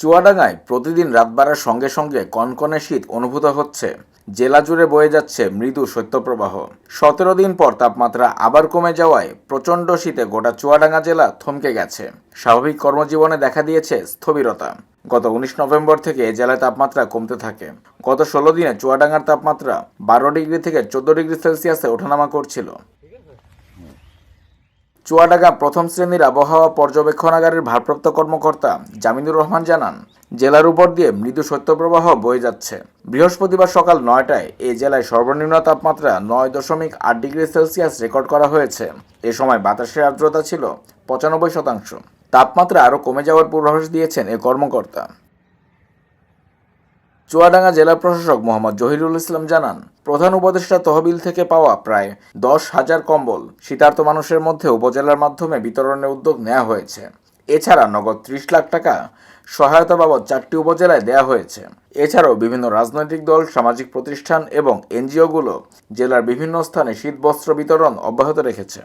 চুয়াডাঙ্গায় প্রতিদিন রাত বাড়ার সঙ্গে সঙ্গে কনকনে শীত অনুভূত হচ্ছে। জেলা জুড়ে বয়ে যাচ্ছে মৃদু শৈত্যপ্রবাহ। সতেরো দিন পর তাপমাত্রা আবার কমে যাওয়ায় প্রচণ্ড শীতে গোটা চুয়াডাঙ্গা জেলা থমকে গেছে। স্বাভাবিক কর্মজীবনে দেখা দিয়েছে স্থবিরতা। গত উনিশ নভেম্বর থেকে এ জেলায় তাপমাত্রা কমতে থাকে। গত ষোলো দিনে চুয়াডাঙ্গার তাপমাত্রা বারো ডিগ্রি থেকে চোদ্দ ডিগ্রি সেলসিয়াসে ওঠানামা করছিল। চুয়াডাঙ্গা প্রথম শ্রেণির আবহাওয়া পর্যবেক্ষণাগারের ভারপ্রাপ্ত কর্মকর্তা জামিনুর রহমান জানান, জেলার উপর দিয়ে মৃদু শৈত্যপ্রবাহ বয়ে যাচ্ছে। বৃহস্পতিবার সকাল নয়টায় এই জেলায় সর্বনিম্ন তাপমাত্রা নয় দশমিক আট ডিগ্রি সেলসিয়াস রেকর্ড করা হয়েছে। এ সময় বাতাসের আর্দ্রতা ছিল পঁচানব্বই শতাংশ। তাপমাত্রা আরও কমে যাওয়ার পূর্বাভাস দিয়েছেন এ কর্মকর্তা। চুয়াডাঙ্গা জেলা প্রশাসক মোহাম্মদ জহিরুল ইসলাম জানান, প্রধান উপদেষ্টা তহবিল থেকে পাওয়া প্রায় দশ হাজার কম্বল শীতার্ত মানুষের মধ্যে উপজেলার মাধ্যমে বিতরণের উদ্যোগ নেওয়া হয়েছে। এছাড়া নগদ ত্রিশ লাখ টাকা সহায়তা বাবদ চারটি উপজেলায় দেওয়া হয়েছে। এছাড়াও বিভিন্ন রাজনৈতিক দল, সামাজিক প্রতিষ্ঠান এবং এনজিওগুলো জেলার বিভিন্ন স্থানে শীতবস্ত্র বিতরণ অব্যাহত রেখেছে।